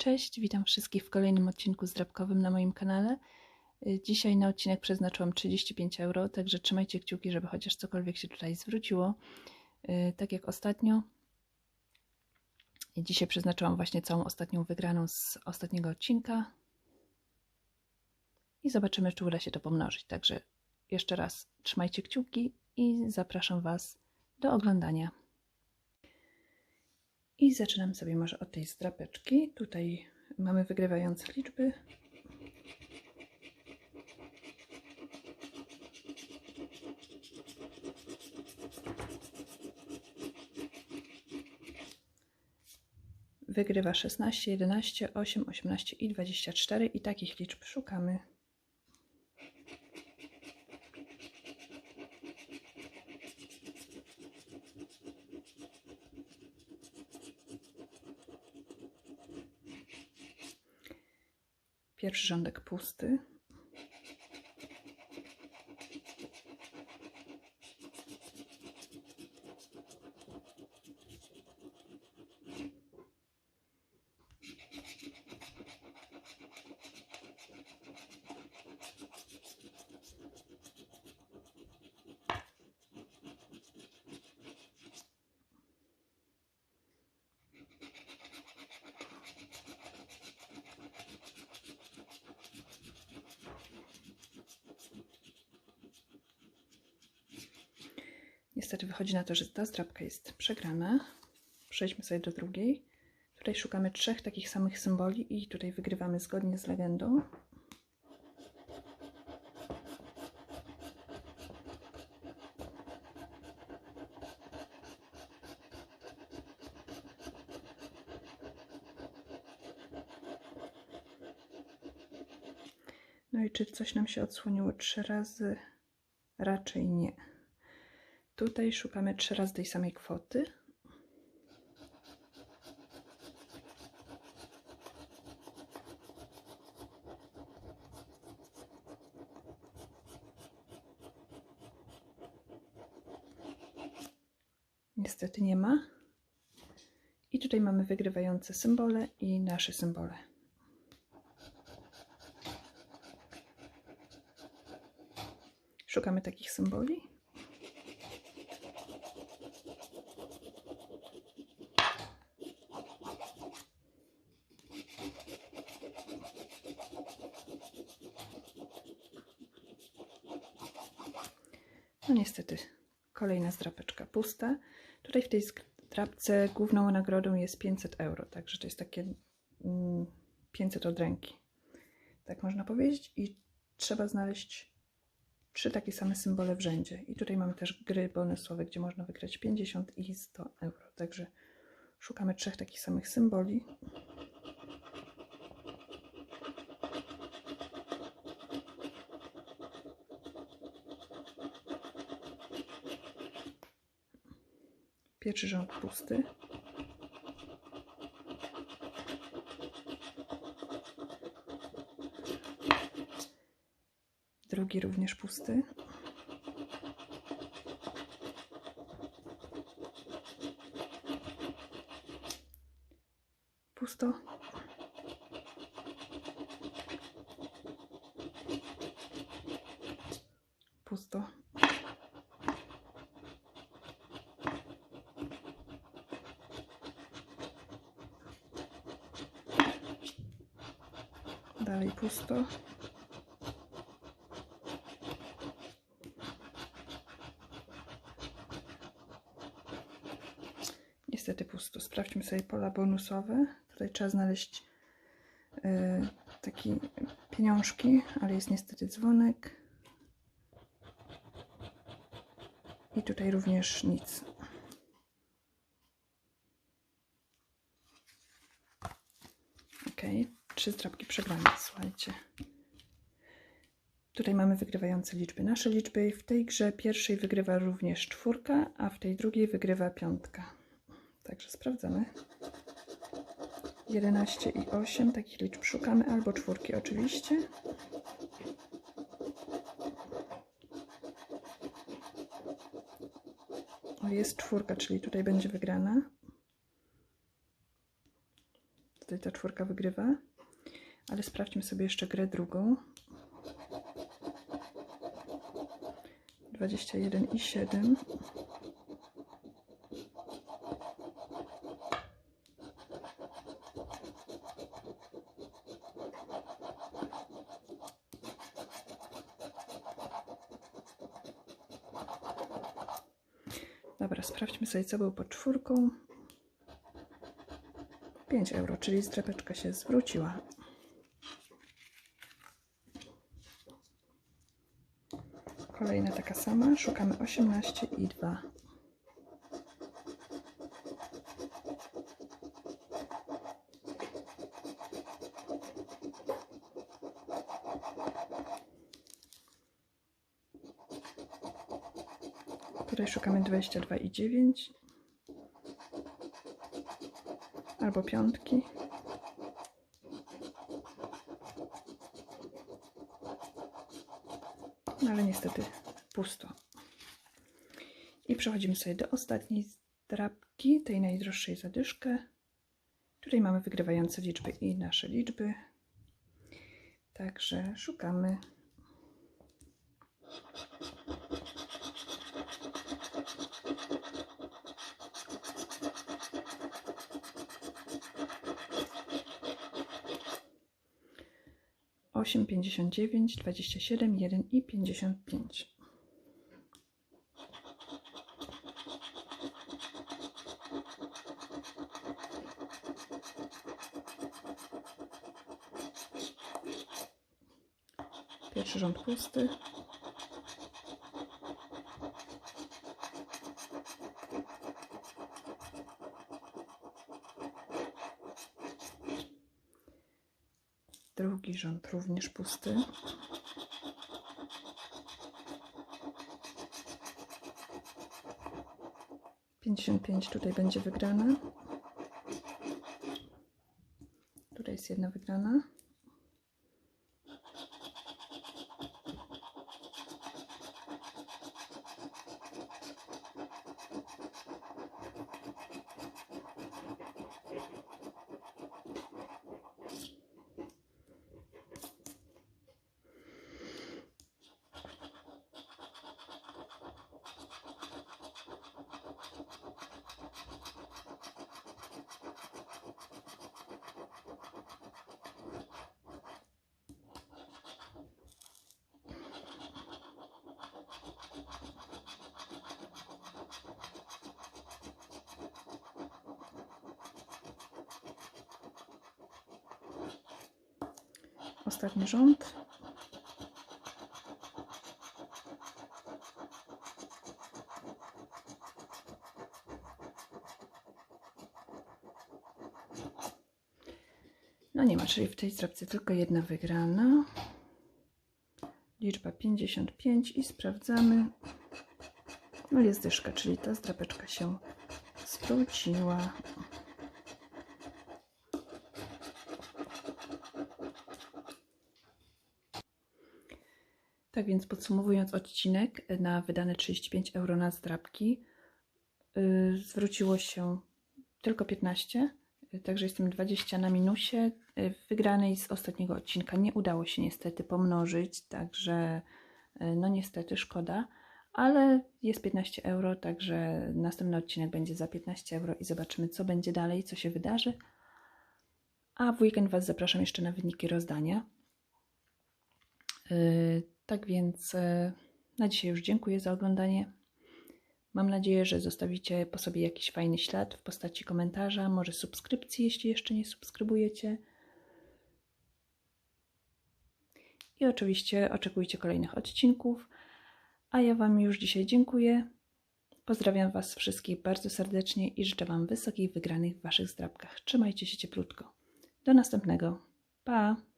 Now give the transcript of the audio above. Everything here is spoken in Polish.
Cześć, witam wszystkich w kolejnym odcinku zdrabkowym na moim kanale. Y, Dzisiaj na odcinek przeznaczyłam 35 euro, także trzymajcie kciuki, żeby chociaż cokolwiek się tutaj zwróciło. Y, Tak jak ostatnio. Dzisiaj przeznaczyłam właśnie całą ostatnią wygraną z ostatniego odcinka. I zobaczymy, czy uda się to pomnożyć. Także jeszcze raz trzymajcie kciuki i zapraszam Was do oglądania. I zaczynam sobie może od tej zdrapeczki. Tutaj mamy wygrywające liczby. Wygrywa 16, 11, 8, 18 i 24 i takich liczb szukamy. Pierwszy rządek pusty. Niestety wychodzi na to, że ta zdrabka jest przegrana. Przejdźmy sobie do drugiej. Tutaj szukamy trzech takich samych symboli i tutaj wygrywamy zgodnie z legendą. No i czy coś nam się odsłoniło trzy razy? Raczej nie. Tutaj szukamy trzy razy tej samej kwoty. Niestety nie ma. I tutaj mamy wygrywające symbole i nasze symbole. Szukamy takich symboli. No niestety, kolejna zdrapeczka pusta. Tutaj w tej zdrapce główną nagrodą jest 500 euro, także to jest takie mm, 500 od ręki. Tak można powiedzieć. I trzeba znaleźć trzy takie same symbole w rzędzie. I tutaj mamy też gry bonusowe, gdzie można wygrać 50 i 100 euro. Także szukamy trzech takich samych symboli. Pierwszy rząd pusty. Drugi również pusty. Pusto. Dalej pusto. Niestety pusto. Sprawdźmy sobie pola bonusowe. Tutaj trzeba znaleźć y, takie pieniążki, ale jest niestety dzwonek. I tutaj również nic. Ok, trzy zdrabki przegrane, słuchajcie. Tutaj mamy wygrywające liczby. Nasze liczby w tej grze pierwszej wygrywa również czwórka, a w tej drugiej wygrywa piątka. Także sprawdzamy. 11 i 8, takich liczb szukamy, albo czwórki oczywiście. O, jest czwórka, czyli tutaj będzie wygrana. tutaj ta czwórka wygrywa. Ale sprawdźmy sobie jeszcze grę drugą. 21 i 7. Dobra, sprawdźmy sobie, co było pod czwórką. 5 euro, czyli zdrapeczka się zwróciła. Kolejna taka sama. Szukamy 18 i 2. Tutaj szukamy 22 i 9. Albo piątki. No ale niestety pusto. I przechodzimy sobie do ostatniej drapki, tej najdroższej zadyszkę. Tutaj mamy wygrywające liczby i nasze liczby. Także szukamy. Osiem, pięćdziesiąt dziewięć, dwadzieścia siedem, jeden i pięćdziesiąt pięć. Pierwszy rząd pusty. Drugi rząd również pusty. Pięćdziesiąt pięć tutaj będzie wygrana. Tutaj jest jedna wygrana. Ostatni rząd. No nie ma, czyli w tej strapce tylko jedna wygrana. Liczba 55 i sprawdzamy. No jest dyszka, czyli ta zdrapeczka się zwróciła. Więc podsumowując odcinek na wydane 35 euro na zdrabki, yy, zwróciło się tylko 15, yy, także jestem 20 na minusie. Yy, wygranej z ostatniego odcinka nie udało się niestety pomnożyć, także yy, no niestety szkoda, ale jest 15 euro, także następny odcinek będzie za 15 euro i zobaczymy co będzie dalej, co się wydarzy. A w weekend Was zapraszam jeszcze na wyniki rozdania. Tak więc e, na dzisiaj już dziękuję za oglądanie. Mam nadzieję, że zostawicie po sobie jakiś fajny ślad w postaci komentarza, może subskrypcji, jeśli jeszcze nie subskrybujecie. I oczywiście oczekujcie kolejnych odcinków. A ja Wam już dzisiaj dziękuję. Pozdrawiam Was wszystkich bardzo serdecznie i życzę Wam wysokich wygranych w Waszych zdrabkach. Trzymajcie się cieplutko. Do następnego. Pa!